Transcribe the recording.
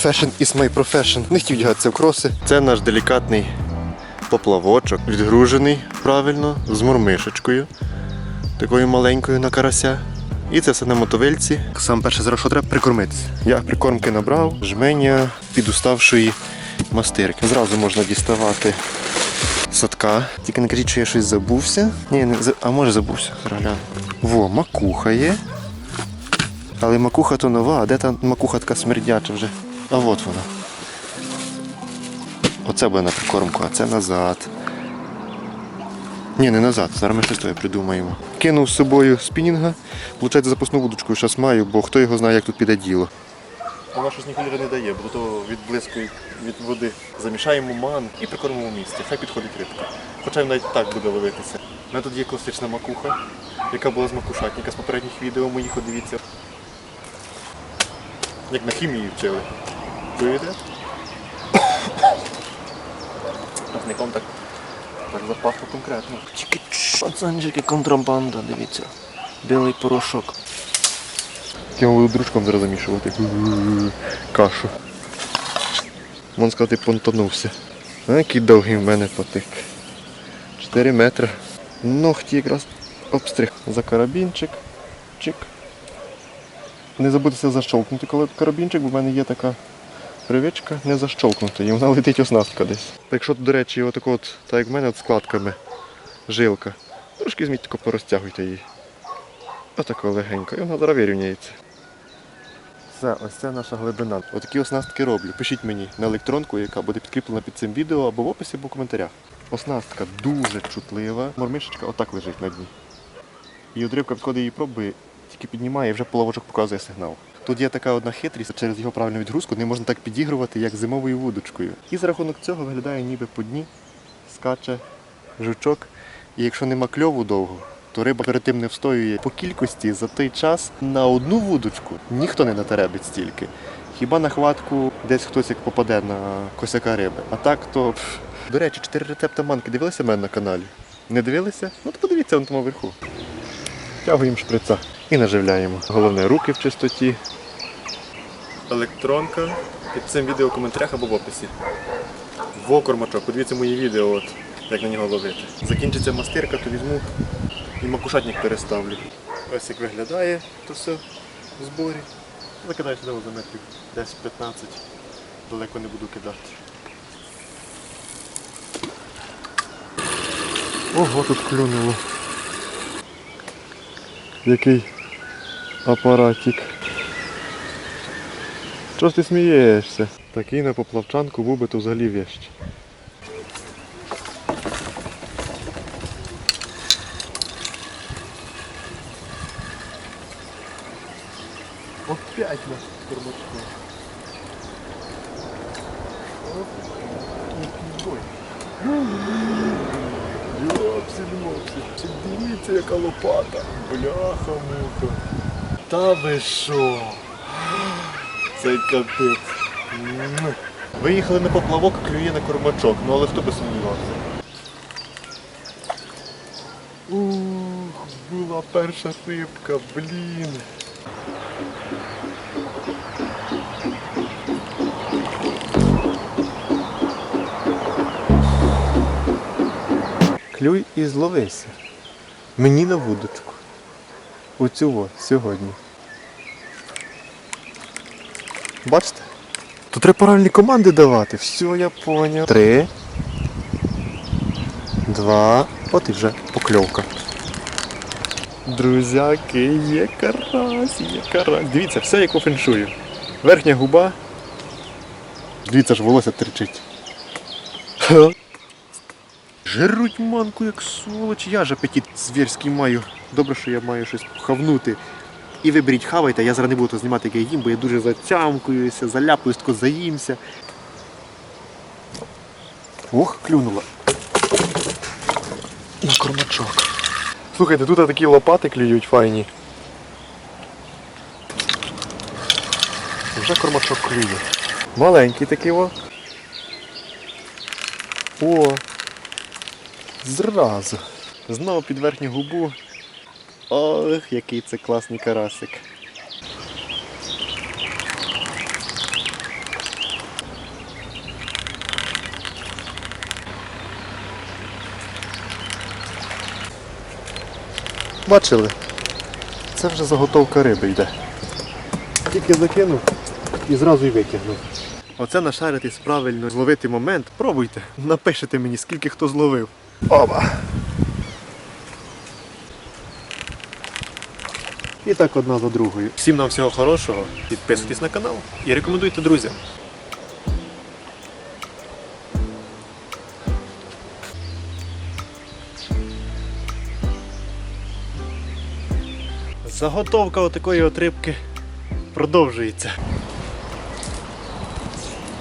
Fashion is my profession. Не хотів вдягатися в кроси. Це наш делікатний поплавочок, відгружений правильно, з мурмишечкою, такою маленькою на карася. І це все на мотовильці. Сам перше зараз що треба прикормитися. Я прикормки набрав, жменя підуставшої мастирки. Зразу можна діставати садка. Тільки не кажіть, що я щось забувся. Ні, не а може забувся. Гляну. Во, макуха є. Але макуха то нова, а де та макуха така смердяча вже? А от вона. Оце буде на прикормку, а це назад. Ні, не назад, зараз ми щось твоє придумаємо. Кинув з собою спінінга, виходить, запасну вудочку зараз маю, бо хто його знає, як тут піде діло. Вона щось ніколи не дає, бо то від близької від води замішаємо ман і прикормимо в місці. Хай підходить рибка. Хоча навіть так буде ловитися. У мене тут є класична макуха, яка була з макушатника з попередніх відео моїх, от дивіться. Як на хімії вчили. Чуєте? Пасником так, так запахло конкретно. Пацанчики, контрабанда, дивіться. Білий порошок. Буду дружком зараз замішувати кашу. Можна сказати, понтанувся. А який довгий в мене потик. 4 метри. Ногті якраз обстриг за карабінчик. Чик. Не забудьте защолкнути, коли карабінчик, бо в мене є така привичка не защолкнути, і вона летить оснастка десь. Якщо, до речі, отако от, так як в мене от складками жилка. Трошки візьміть, тако порозтягуйте її. Отако легенько, і вона зараз вирівняється. Все, ось це наша глибина. Отакі оснастки роблю. Пишіть мені на електронку, яка буде підкріплена під цим відео або в описі, або в коментарях. Оснастка дуже чутлива. Мормишечка отак лежить на дні. І рибка відходить її пробує, тільки піднімає і вже половочок показує сигнал. Тут є така одна хитрість, через його правильну відгрузку не можна так підігрувати, як зимовою вудочкою. І за рахунок цього виглядає ніби по дні, скаче жучок. І якщо нема кльову довго, то риба перед тим не встоює по кількості за той час на одну вудочку ніхто не натеребить стільки. Хіба на хватку десь хтось як попаде на косяка риби. А так то. До речі, чотири рецепти манки дивилися мене на каналі? Не дивилися? Ну то подивіться вон тому вверху. Тягуємо шприца і наживляємо. Головне руки в чистоті. Електронка під цим відео в коментарях або в описі. Во кормачок, подивіться мої відео, от, як на нього ловити. Закінчиться мастирка, то візьму і макушатник переставлю. Ось як виглядає то все в зборі. Закидаю сюди за метрів 10-15. Далеко не буду кидати. Ого, тут клюнуло. Який апаратик. Чого ж ти смієшся? Такий на поплавчанку був би то взагалі вещ. Опять наш кормачок. Йопсіль-мопсіль. Дивіться, яка лопата. Бляха-муха. Та ви що? Це капець. Виїхали на поплавок, клює на кормачок, ну але хто би сумнівався. Ух, була перша рибка, блін. Клюй і зловися. Мені на вудочку. Оцю во, сьогодні. Бачите? Тут треба правильні команди давати. Все, я поняв. Три. Два. От і вже покльовка. Друзяки, є карась, є карась. Дивіться, все як по феншую. Верхня губа. Дивіться, ж волосся тричить. Жируть манку, як сволоч. Я ж апетит звірський маю. Добре, що я маю щось хавнути. І ви беріть хавайте, я зараз не буду знімати, як я їм, бо я дуже затямкуюся, заляпуюсь, тако заїмся. Ох, клюнула. На кормачок. Слухайте, тут такі лопати клюють файні. Вже кормачок клює. Маленький такий о. О. Зразу. Знову під верхню губу Ох, який це класний карасик. Бачили? Це вже заготовка риби йде. Тільки закинув і зразу й витягнув. Оце нашаритись правильно зловити момент. Пробуйте. Напишете мені, скільки хто зловив. Оба! І так одна за другою. Всім нам всього хорошого. Підписуйтесь на канал і рекомендуйте друзям. Заготовка отакої от рибки продовжується.